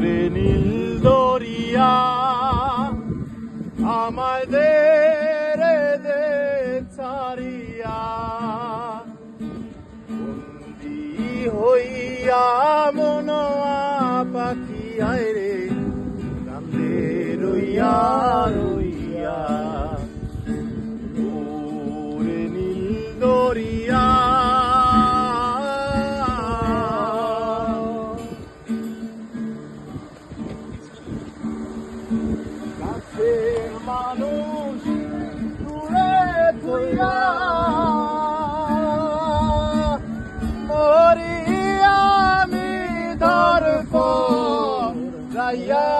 ওরে নীল দরিয়া আমাদের দে ছাড়িয়া। বন্দি হইয়া মনোয়া পাখি আয় রে কান্দে রইয়া কাছের মানুষ দূরে তুইয়া মরি আমি ধর গাইয়া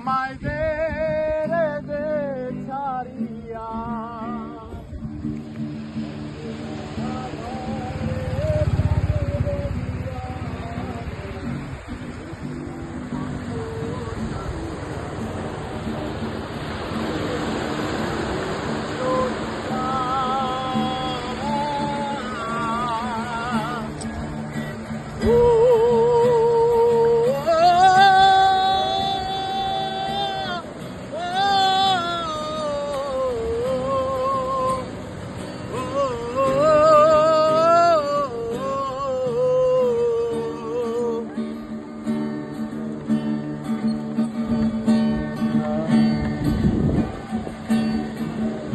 আমায় দে রে দে ছাড়িয়া Woo!